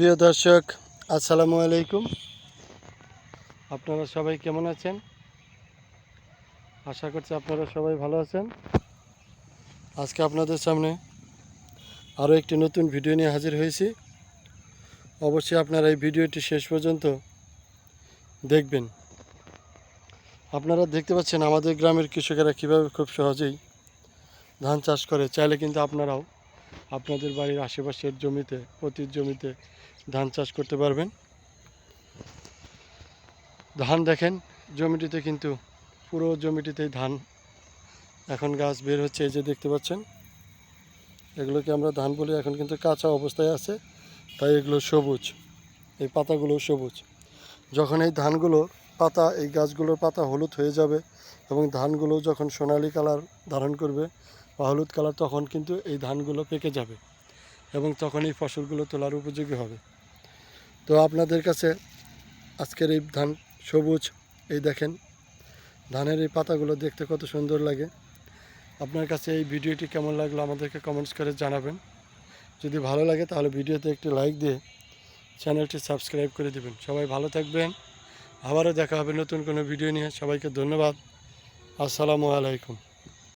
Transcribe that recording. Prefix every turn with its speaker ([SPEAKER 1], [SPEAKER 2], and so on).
[SPEAKER 1] প্রিয় দর্শক, আসসালামু আলাইকুম। আপনারা সবাই কেমন আছেন? আশা করছি আপনারা সবাই ভালো আছেন। আজকে আপনাদের সামনে আরও একটি নতুন ভিডিও নিয়ে হাজির হয়েছি। অবশ্যই আপনারা এই ভিডিওটি শেষ পর্যন্ত দেখবেন। আপনারা দেখতে পাচ্ছেন আমাদের গ্রামের কৃষকেরা কীভাবে খুব সহজেই ধান চাষ করে। চাইলে কিন্তু আপনারাও আপনাদের বাড়ির আশেপাশের জমিতে প্রতি জমিতে ধান চাষ করতে পারবেন। ধান দেখেন, জমিটিতে কিন্তু পুরো জমিটিতেই ধান। এখন গাছ বের হচ্ছে, এই যে দেখতে পাচ্ছেন। এগুলোকে আমরা ধান বলি, এখন কিন্তু কাঁচা অবস্থায় আছে, তাই এগুলো সবুজ। এই পাতাগুলো সবুজ। যখন এই ধানগুলো, পাতা, এই গাছগুলোর পাতা হলুদ হয়ে যাবে এবং ধানগুলো যখন সোনালি কালার ধারণ করবে বা হলুদ কালার তখন কিন্তু এই ধানগুলো পেকে যাবে এবং তখন এই ফসলগুলো তোলার উপযোগী হবে। তো আপনাদের কাছে আজকের এই ধান সবুজ, এই দেখেন, ধানের এই পাতাগুলো দেখতে কত সুন্দর লাগে। আপনার কাছে এই ভিডিওটি কেমন লাগল আমাদেরকে কমেন্টস করে জানাবেন। যদি ভালো লাগে তাহলে ভিডিওতে একটি লাইক দিয়ে চ্যানেলটি সাবস্ক্রাইব করে দেবেন। সবাই ভালো থাকবেন। আবারও দেখা হবে নতুন কোনো ভিডিও নিয়ে। সবাইকে ধন্যবাদ। আসসালামু আলাইকুম।